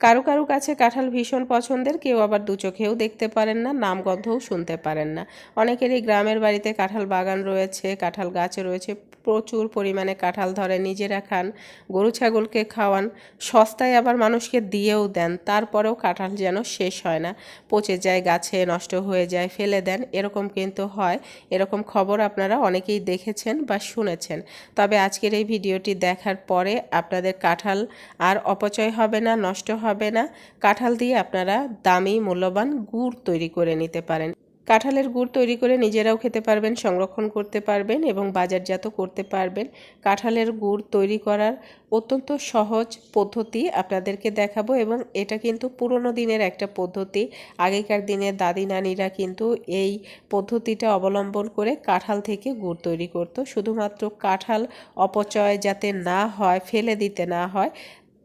কারও কারও কাছে কাঁঠাল ভীষণ পছন্দের, কেউ আবার দু চোখেও দেখতে পারেন না নামগন্ধও শুনতে পারেন না। অনেকেরই গ্রামের বাড়িতে কাঁঠাল বাগান রয়েছে, কাঁঠাল গাছ রয়েছে প্রচুর পরিমাণে কাঁঠাল ধরে, নিজেরা খান। গরু, ছাগলকে খাওয়ান। সস্তায় আবার মানুষকে দিয়েও দেন। তারপরেও কাঁঠাল যেন শেষ হয় না। পচে যায়, গাছে নষ্ট হয়ে যায়, ফেলে দেন। এরকম কিন্তু হয়। এরকম খবর আপনারা অনেকেই দেখেছেন বা শুনেছেন। তবে আজকের এই ভিডিওটি দেখার পরে আপনাদের কাঁঠাল আর অপচয় হবে না, নষ্ট হবে না। কাঁঠাল দিয়ে আপনারা দামি, মূল্যবান গুড় তৈরি করে নিতে পারেন। কাঁঠালের গুড় তৈরি করে নিজেরাও খেতে পারবেন, সংরক্ষণ করতে পারবেন এবং বাজারজাত করতে পারবেন। কাঁঠালের গুড় তৈরি করার অত্যন্ত সহজ পদ্ধতি আপনাদেরকে দেখাবো এবং এটা কিন্তু পুরনো দিনের একটা পদ্ধতি। আগেকার দিনের দাদি নানিরা কিন্তু এই পদ্ধতিটা অবলম্বন করে কাঁঠাল থেকে গুড় তৈরি করত। শুধুমাত্র কাঁঠাল অপচয় যাতে না হয়, ফেলে দিতে না হয়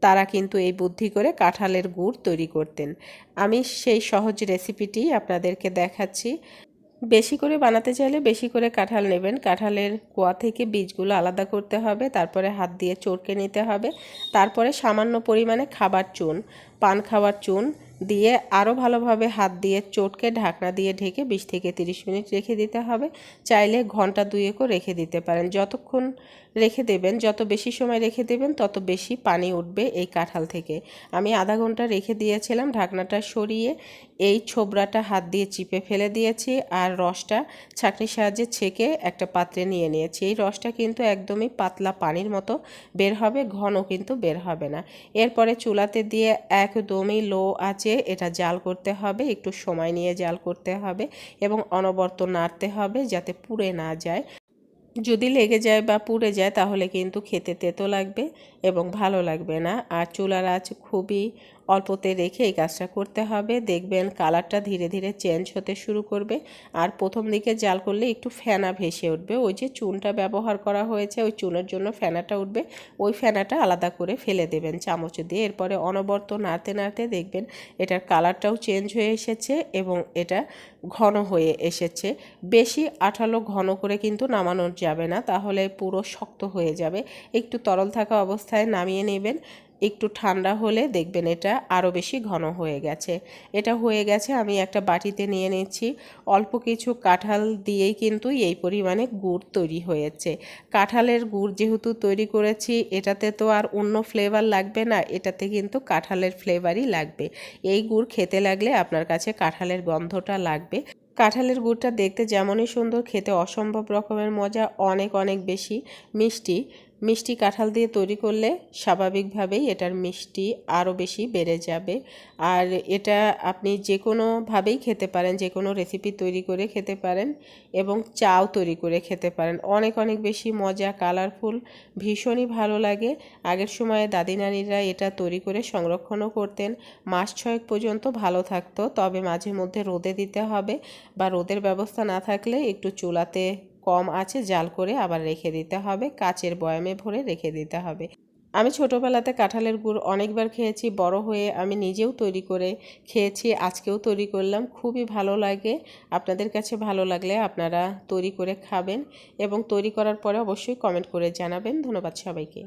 তারা কিন্তু এই বুদ্ধি করে কাঁঠালের গুড় তৈরি করতেন। আমি সেই সহজ রেসিপিটি আপনাদেরকে দেখাচ্ছি। বেশি করে বানাতে চাইলে বেশি করে কাঁঠাল নেবেন। কাঁঠালের কোয়া থেকে বীজগুলো আলাদা করতে হবে, তারপরে হাত দিয়ে চড়কে নিতে হবে। তারপরে সামান্য পরিমাণে খাবার চুন, পান খাবার চুন দিয়ে আরও ভালোভাবে হাত দিয়ে চটকে ঢাকনা দিয়ে ঢেকে বিশ থেকে তিরিশ মিনিট রেখে দিতে হবে। চাইলে ঘণ্টা দুয়েকও রেখে দিতে পারেন। যতক্ষণ রেখে দেবেন, যত বেশি সময় রেখে দেবেন, তত বেশি পানি উঠবে এই কাঁঠাল থেকে। আমি আধা ঘণ্টা রেখে দিয়েছিলাম, ঢাকনাটা সরিয়ে এই ছোবরাটা হাত দিয়ে চিপে ফেলে দিয়েছি আর রসটা ছাঁকনির সাহায্যে ছেঁকে একটা পাত্রে নিয়ে নিয়েছি। এই রসটা কিন্তু একদমই পাতলা পানির মতো বের হবে ঘন কিন্তু বের হবে না। এরপরে চুলাতে দিয়ে একদমই লো আছে এটা জাল করতে হবে, একটু সময় নিয়ে জাল করতে হবে এবং অনবর্ত নাড়তে হবে যাতে পুড়ে না যায়। যদি লেগে যায় বা পুড়ে যায় তাহলে কিন্তু খেতে তেতো লাগবে এবং ভালো লাগবে না। আর চুলার আঁচ খুবই অল্পতে রেখে এই কাজটা করতে হবে। দেখবেন কালারটা ধীরে ধীরে চেঞ্জ হতে শুরু করবে। আর প্রথম দিকে জাল করলে একটু ফেনা ভেসে উঠবে। ওই যে চুনটা ব্যবহার করা হয়েছে, ওই চুনের জন্য ফেনাটা উঠবে। ওই ফেনাটা আলাদা করে ফেলে দেবেন চামচ দিয়ে। এরপরে অনবর্ত নাড়তে নাড়তে দেখবেন এটার কালারটাও চেঞ্জ হয়ে এসেছে এবং এটা ঘন হয়ে এসেছে। বেশি আঠালো ঘন করে কিন্তু নামানো যাবে না, তাহলে পুরো শক্ত হয়ে যাবে। একটু তরল থাকা অবস্থায় নামিয়ে নেবেন। একটু ঠান্ডা হলে দেখবেন এটা আরও বেশি ঘন হয়ে গেছে। এটা হয়ে গেছে, আমি একটা বাটিতে নিয়ে নিচ্ছি। অল্প কিছু কাঁঠাল দিয়েই কিন্তু এই পরিমাণে গুড় তৈরি হয়েছে। কাঁঠালের গুড় যেহেতু তৈরি করেছি, এটাতে তো আর অন্য ফ্লেভার লাগবে না, এটাতে কিন্তু কাঁঠালের ফ্লেভারই লাগবে। এই গুড় খেতে লাগলে আপনার কাছে কাঁঠালের গন্ধটা লাগবে। কাঁঠালের গুড়টা দেখতে যেমনই সুন্দর, খেতে অসম্ভব রকমের মজা, অনেক অনেক বেশি মিষ্টি। মিষ্টি কাঁঠাল দিয়ে তৈরি করলে স্বাভাবিকভাবেই এটার মিষ্টি আরও বেশি বেড়ে যাবে। আর এটা আপনি যে কোনোভাবেই খেতে পারেন যে কোনো রেসিপি তৈরি করে খেতে পারেন এবং চাও তৈরি করে খেতে পারেন। অনেক অনেক বেশি মজা কালারফুল ভীষণই ভালো লাগে। আগের সময়ে দাদি নানিরা এটা তৈরি করে সংরক্ষণও করতেন। মাস ছয়েক পর্যন্ত ভালো থাকতো, তবে মাঝে মধ্যে রোদে দিতে হবে বা রোদের ব্যবস্থা না থাকলে একটু চুলাতে কম আছে, জাল করে আবার রেখে দিতে হবে। কাচের বয়ামে ভরে রেখে দিতে হবে। আমি ছোটোবেলাতে কাঁঠালের গুড় অনেকবার খেয়েছি, বড় হয়ে আমি নিজেও তৈরি করে খেয়েছি, আজকেও তৈরি করলাম। খুবই ভালো লাগে। আপনাদের কাছে ভালো লাগলে আপনারা তৈরি করে খাবেন এবং তৈরি করার পরে অবশ্যই কমেন্ট করে জানাবেন। ধন্যবাদ সবাইকে।